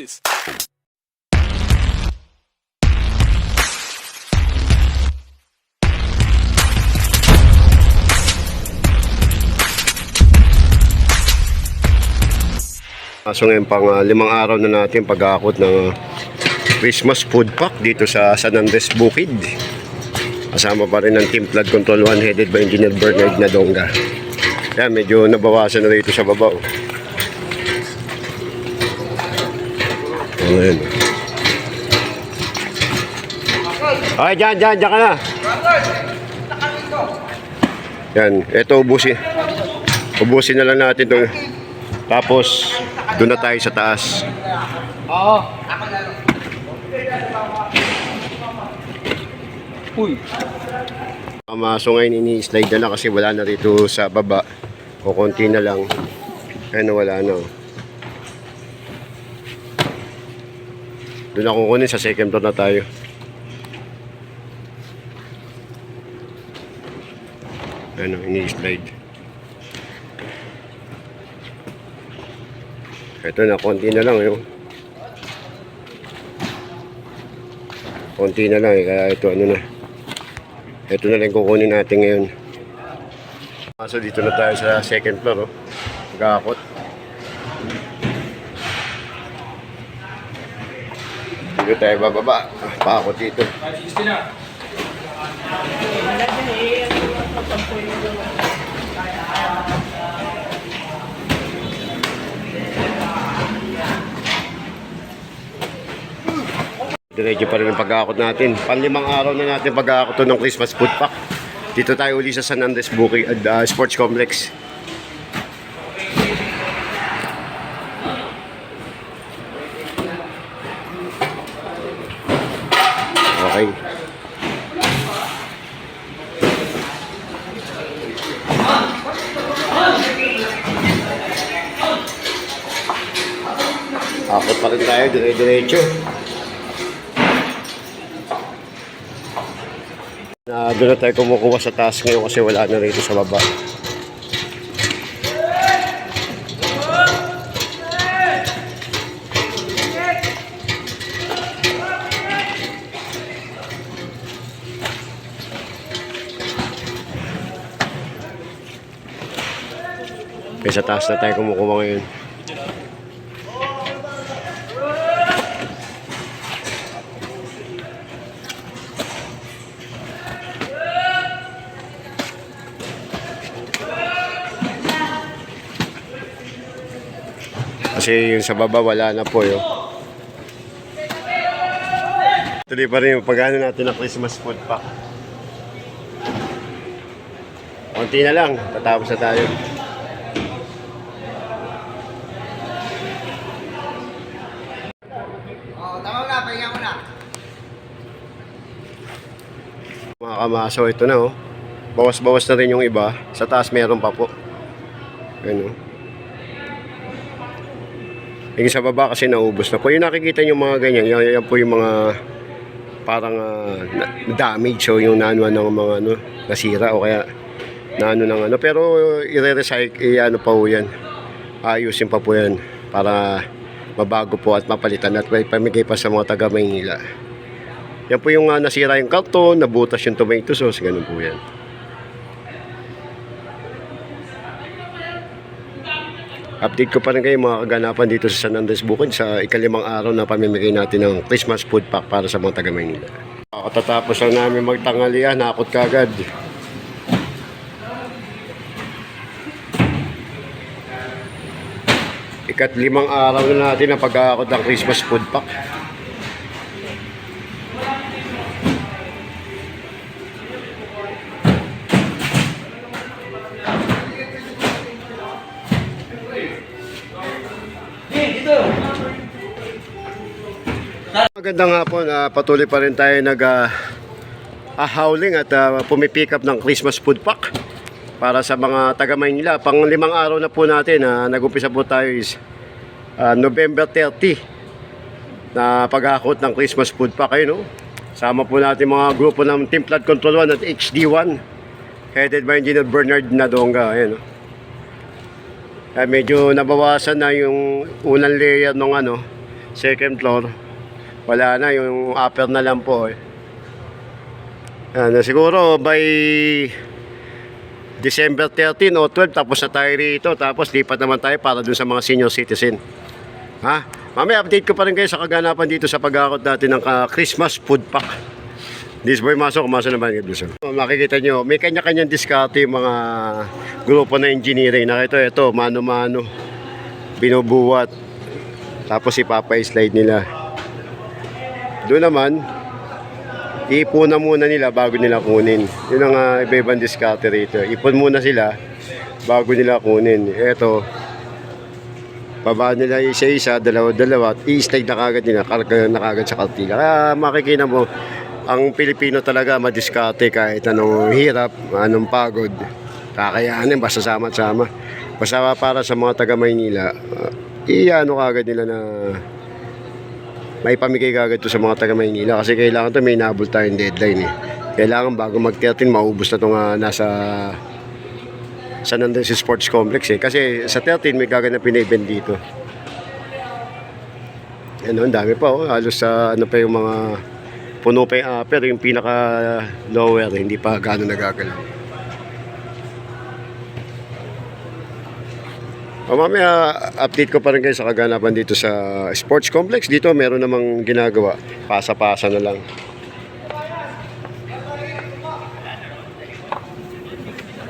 this? So ngayon pang ah, limang araw na natin pag-aakot ng Christmas food pack dito sa San Andres Bukid. Kasama pa rin ng Team Flood Control 1 headed by Engineer Bernard Nadonga. Kaya medyo nabawasan na rito sa baba. Ayan. Ay, dyan, dyan, dyan ka na. Yan, ito ubusin. Ubusin na lang natin itong tapos, doon na tayo sa taas. Uy, Um, so ngayon ini-slide na lang kasi wala na rito sa baba. O konti na lang. Kaya na wala na. oh. Doon ako kunin sa second floor na tayo. Ano, ini-slide. Ito na, konti na lang yun. Konti na lang eh, kaya ito ano na. Ito na lang kukunin natin ngayon. So dito na tayo sa second floor, oh. Gakot. Dito tayo bababa. Pakot dito. Diretso pa rin ang pag-aakot natin. Panlimang araw na natin pag-aakot ng Christmas food pack. Dito tayo uli sa San Andres Bukid uh, Sports Complex. Okay. Akot rin tayo, dire-diretso. Na doon na tayo kumukuha sa taas ngayon kasi wala na rito sa baba. Kaya sa taas na tayo kumukuha ngayon. Kasi yung sa baba wala na po yun. Tuloy pa rin yung pagano natin ng Christmas food pack. Konti na lang, tatapos na tayo. oh, na, na. Mga kamaso, ito na oh. Bawas-bawas na rin yung iba. Sa taas meron pa po. Ano? Yung sa baba kasi naubos na po. Yung nakikita nyo mga ganyan, yan, yan po yung mga parang na- damage o yung naanuan ng mga ano, nasira o kaya naano ng ano. Pero i-recycle, i-ano pa po yan. Ayusin pa po yan para mabago po at mapalitan at may pamigay pa sa mga taga Maynila. Yan po yung ah, nasira yung karton, nabutas yung tomato sauce, ganun po yan. Update ko pa rin kayo mga kaganapan dito sa San Andres Bukid sa ikalimang araw na pamimigay natin ng Christmas food pack para sa mga taga Maynila. Katatapos lang namin magtanghalian, nakakot kagad. Ikat limang araw na natin ang pag-aakot ng Christmas food pack. Magandang hapon, ah, patuloy pa rin tayo nag ah, ahowling at ah, pumipick up ng Christmas food pack para sa mga taga Maynila. Pang limang araw na po natin, na nag-umpisa po tayo is ah, November 30 na paghakot ng Christmas food pack kayo, no? Sama po natin mga grupo ng Team Flood Control 1 at HD1 headed by Engineer Bernard Nadonga, ayun, no? Eh, medyo nabawasan na yung unang layer ng ano, second floor. Wala na, yung upper na lang po. Eh. Yan, siguro by December 13 o 12 tapos na tayo rito tapos lipat naman tayo para dun sa mga senior citizen ha mamaya update ko pa rin kayo sa kaganapan dito sa pag-aakot natin ng ah, Christmas food pack this boy masok kumasa naman kay Bluson makikita nyo may kanya-kanyang diskarte yung mga grupo na engineering nakita ito mano-mano binubuhat tapos ipapa-slide nila doon naman Ipunan muna nila bago nila kunin. Yun ang uh, iba-ibang diskarte rito. Ipon muna sila bago nila kunin. Ito, baba nila isa-isa, dalawa-dalawa, at i-slide na kagad nila, karga na kagad sa kartila. Kaya makikita mo, ang Pilipino talaga madiskarte kahit anong hirap, anong pagod. Kakayanin, basta sama-sama. Basta para sa mga taga Maynila, uh, i-ano kagad nila na may pamigay kagad to sa mga taga Maynila kasi kailangan to may nabol tayong deadline eh. Kailangan bago mag 13 maubos na itong ah, nasa San Andres Sports Complex eh. Kasi sa 13 may gaganapin na event dito. Ano, ang dami pa oh. Halos sa ano pa yung mga puno pa yung upper, yung pinaka lower, hindi pa gaano nagagalaw. O mamaya, update ko pa rin kayo sa kaganapan dito sa sports complex. Dito meron namang ginagawa. Pasa-pasa na lang.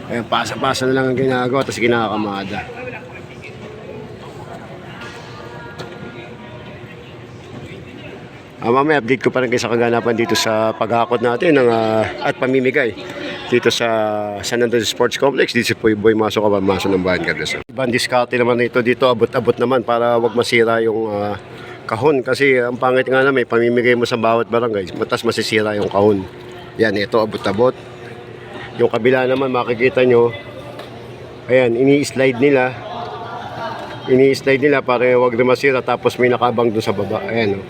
Ayan, pasa-pasa na lang ang ginagawa, tapos kinakamada. Ah, mamaya update ko pa rin kayo sa kaganapan dito sa paghakot natin ng, ah, at pamimigay dito sa San Andres Sports Complex. Dito si Boy Boy Maso Kabamaso ng Bayan Carlos. Ibang diskarte naman ito dito, abot-abot naman para wag masira yung ah, kahon. Kasi ang pangit nga na may pamimigay mo sa bawat barangay, matas masisira yung kahon. Yan, ito abot-abot. Yung kabila naman makikita nyo, ayan, ini-slide nila. Ini-slide nila para wag na masira tapos may nakabang doon sa baba. Ayan, oh.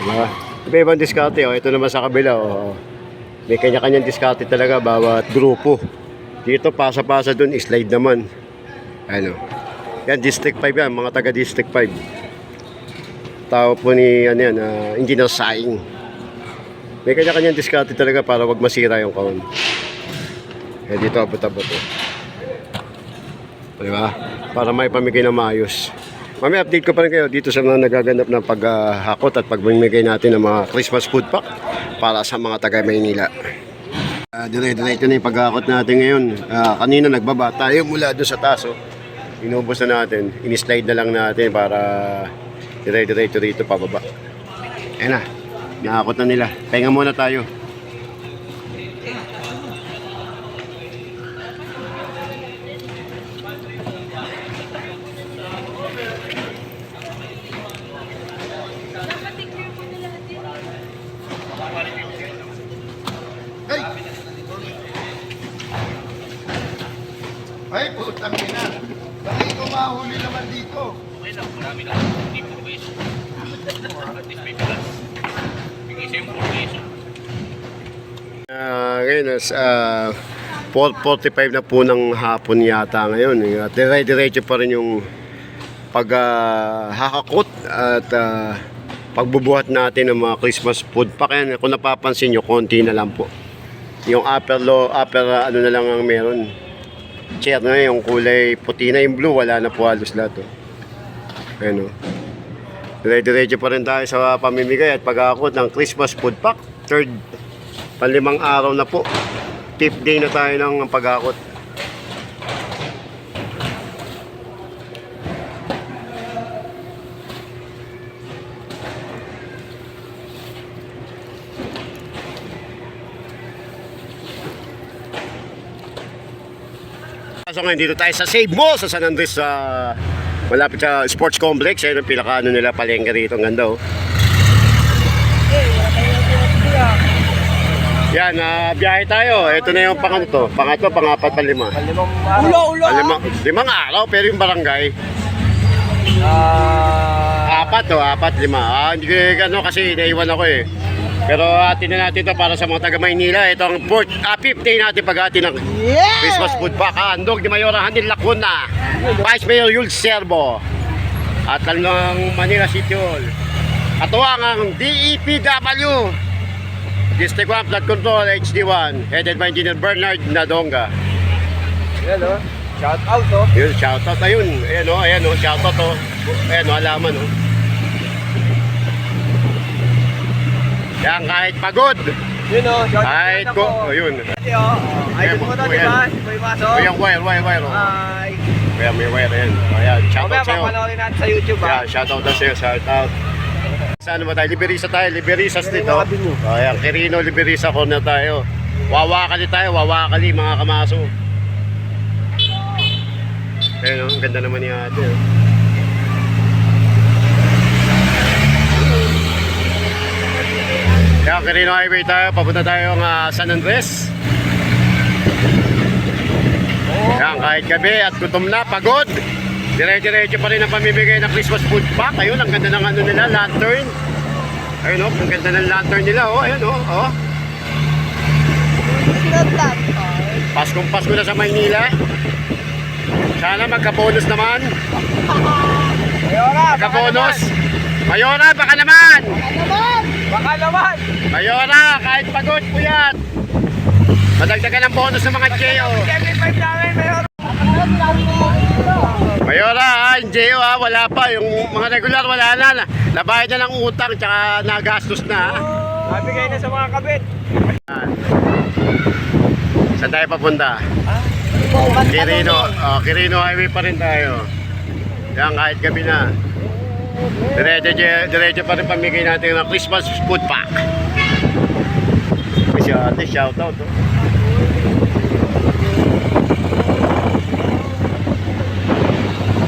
Diba? Iba-ibang diskarte, oh. Ito naman sa kabila, oh. May kanya-kanyang diskarte talaga bawat grupo. Dito, pasa-pasa dun, slide naman. Ano. Yan, District 5 yan, mga taga District 5. Tao po ni, ano yan, ah, Engineer Saing. May kanya-kanyang diskarte talaga para wag masira yung kahon. Eh, dito, abot-abot. Oh. Diba? Para may pamigay na maayos. Mami, update ko pa rin kayo dito sa mga nagaganap ng paghahakot at pagmimigay natin ng mga Christmas food pack para sa mga taga Maynila. Uh, dire-diretso na yung paghahakot natin ngayon. Ah, kanina nagbaba tayo mula doon sa taso. Inubos na natin. In-slide na lang natin para dire-diretso dito pababa. Ayan na. Nakakot na nila. Pahinga muna tayo. Mahuli naman dito? Ah, ngayon, is, ah, 4.45 na po ng hapon yata ngayon. Uh, dire-diretso pa rin yung paghahakot at ah, pagbubuhat natin ng mga Christmas food pack. Yan, kung napapansin nyo, konti na lang po. Yung upper low, upper ano na lang ang meron. Chair na yung kulay puti na yung blue, wala na po halos lahat. Oh. Ayan o. Dire-diretso pa rin tayo sa pamimigay at pag-aakot ng Christmas food pack. Third, panlimang araw na po. Fifth day na tayo ng pag-aakot. So ngayon dito tayo sa Save Mo sa San Andres sa malapit sa sports complex. Ayun ang pinaka ano nila palengke rito. Ang ganda oh. Yan, ah, biyahe tayo. Ito na yung pangatlo. Pangatlo, pangapat, panlima. Ulo, ulo! Ah, limang, araw, pero yung barangay. Ah... Apat to, apat, lima. Ah, hindi ko ano kasi naiwan ako eh. Pero atin na natin to para sa mga taga Maynila. Ito ang fourth, ah, fifth day natin pag natin ng Yeah! Christmas food pack. Handog ni Mayor Hanil Lacuna. Vice Mayor Yul Serbo. at ng Manila City Hall. Katuwang ang DEPW District 1 Flood Control HD1 headed by Engineer Bernard Nadonga. Yan o. Shout out oh. Yun, shoutout. Ayun, ayan o, ayan o, shoutout o. Ayan o, alaman o. Yan, kahit pagod. Yun o. Shout out Kahit ko, ako. ayun. Ate o. Oh, idol mo to, di ba? Si Boy Maso. Ayan, wire, wire, wire o. Hi. Kaya may wire, ayan. Ayan, Mamaya shoutout sa'yo. papanoorin natin sa YouTube ah. Yeah, shoutout na sa'yo, shoutout. Saan ba tayo? Liberisa tayo, Liberisas dito. Kirino Avenue. O, ayan, Quirino, Liberisa corner tayo. Wawakali tayo, wawakali mga kamaso. Ayun, oh, ang ganda naman ni ate. oh. Kaya Quirino Highway tayo, papunta tayo ng ah, San Andres. Yan, kahit gabi at gutom na, pagod. Dire-diretso pa rin ang pamimigay ng Christmas food pack. Ayun, ang ganda ng ano nila, lantern. Ayun, oh, ang ganda ng lantern nila, oh. Ayun, oh, oh. Paskong Pasko na sa Maynila. Sana magka-bonus naman. Mayora, Magka-bonus. Mayora, baka naman. Baka naman. Mayora, kahit pagod, puyat. Madagdagan ng bonus ng mga JO. 75 namin, Mayora. Mayora, ha, yung JO ha, wala pa. Yung mga regular, wala na. Na- Nabayad na ng utang, tsaka nagastos na. ha. Nabigay na sa mga kabit. Saan tayo papunta? Quirino. Oh, Quirino Highway pa rin tayo. Yan, kahit gabi na. Diretso, diretso pa rin pamigay natin ng Christmas food pack. Si ate, shout out. Oh.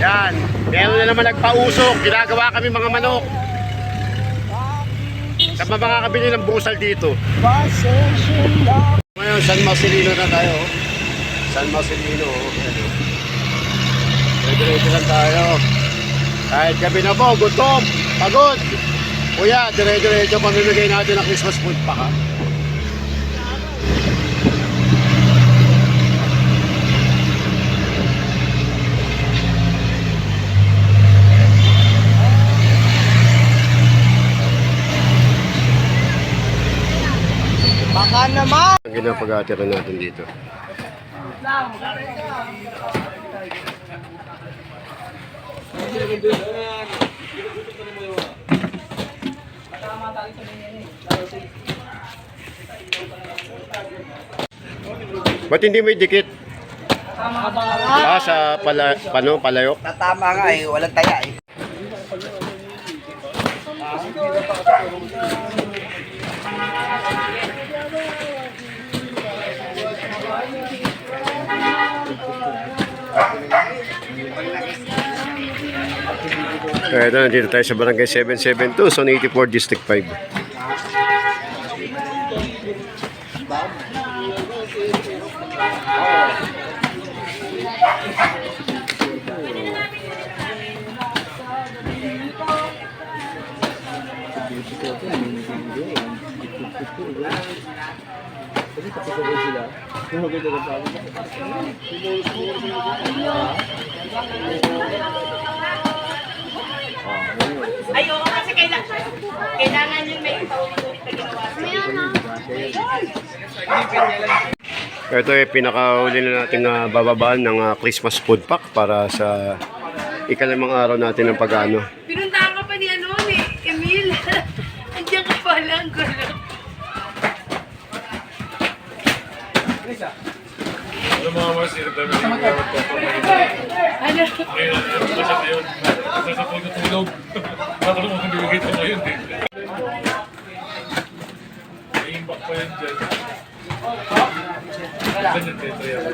Yan. Meron na naman nagpausok. Ginagawa kami mga manok. Sa mga kabili ng busal dito. Ngayon, San Marcelino na tayo. San Marcelino. oh. Oh. Diretso lang tayo. Kahit gabi na po, gutom, pagod. Kuya, dire-diretso pamimigay natin ng Christmas food pa ka. Baka naman. Ang ginapag-atira natin dito. Ba't hindi may dikit? Ah, sa pala, pano, palayok? Tatama nga eh, walang taya eh. Eh, ito, nandito tayo sa Barangay 772, Zone 84, District 5. Ayoko kasi kailangan, kailangan yun may paulit-ulit na ginawa. Ito ay pinakahuli na natin na bababaan ng ah, Christmas food pack para sa ikalimang araw natin ng pag-ano. Pinuntahan ka pa ni ano, ni Emil. Andiyan ka pala, ang gulo. Ano mga mas hirap namin yung gamit ko pag may iba. Ano? Ngayon, ano ba siya ngayon? Kasi sa pagkatulog. Baka naman kung bibigay ko ngayon eh. May impact pa yan dyan. Ganyan, tetra yan.